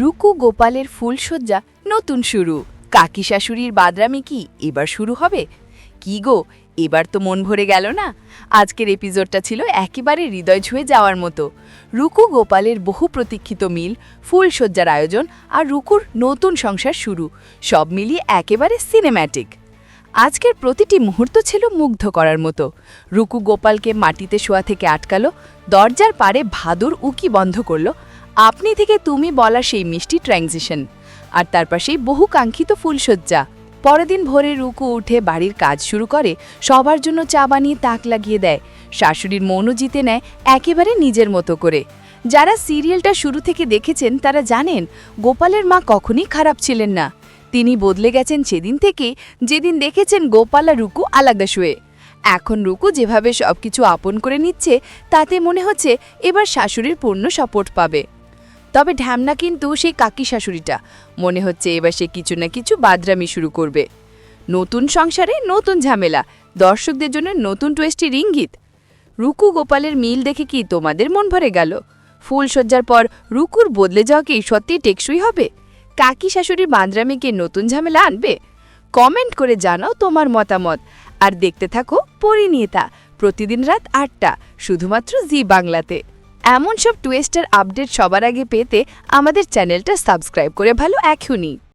রুকু গোপালের ফুলসজ্জা নতুন শুরু। কাকি শাশুড়ির বাদরামি কি এবার শুরু হবে? কি গো, এবার তো মন ভরে গেল না? আজকের এপিসোডটা ছিল একেবারে হৃদয় ছুঁয়ে যাওয়ার মতো। রুকু গোপালের বহু প্রতীক্ষিত মিল ফুলসজ্জার আয়োজন আর রুকুর নতুন সংসার শুরু, সব মিলিয়ে একেবারে সিনেম্যাটিক আজকের প্রতিটি মুহূর্ত ছিল মুগ্ধ করার মতো। রুকু গোপালকে মাটিতে শোয়া থেকে আটকালো, দরজার পারে ভাদুর উকি বন্ধ করল আপনি থেকে তুমি বলা সেই মিষ্টি ট্রানজিশন আর তার পাশেই বহু কাঙ্ক্ষিত ফুলসজ্জা পরের দিন ভোরে রুকু উঠে বাড়ির কাজ শুরু করে, সবার জন্য চা বানিয়ে তাক লাগিয়ে দেয়। শাশুড়ির মনও জিতে নেয় একেবারে নিজের মতো করে। যারা সিরিয়ালটা শুরু থেকে দেখেছেন, তারা জানেন, গোপালের মা কখনই খারাপ ছিলেন না। তিনি বদলে গেছেন সেদিন থেকে, যেদিন দেখেছেন গোপাল আর রুকু আলাদা শুয়ে। এখন রুকু যেভাবে সবকিছু আপন করে নিচ্ছে, তাতে মনে হচ্ছে এবার শাশুড়ির পূর্ণ সাপোর্ট পাবে। তবে ঢ্যামনা কিন্তু সেই কাকি শাশুড়িটা। মনে হচ্ছে এবার সে কিছু না কিছু বাদরামি শুরু করবে। নতুন সংসারে নতুন ঝামেলা, দর্শকদের জন্য নতুন টুয়েস্টি রিঙ্গিত। রুকু গোপালের মিল দেখে কি তোমাদের মন ভরে গেল? ফুল সজ্জার পর রুকুর বদলে যাওয়া কি সত্যি টেকসই হবে? কাকি শাশুড়ির বাঁদরামিকে নতুন ঝামেলা আনবে? কমেন্ট করে জানাও তোমার মতামত। আর দেখতে থাকো পরিণীতা, প্রতিদিন রাত আটটা, শুধুমাত্র জি বাংলাতে। এমন সব টুয়েস্টার আপডেট সবার আগে পেতে আমাদের চ্যানেলটা সাবস্ক্রাইব করে ভালো এখনই।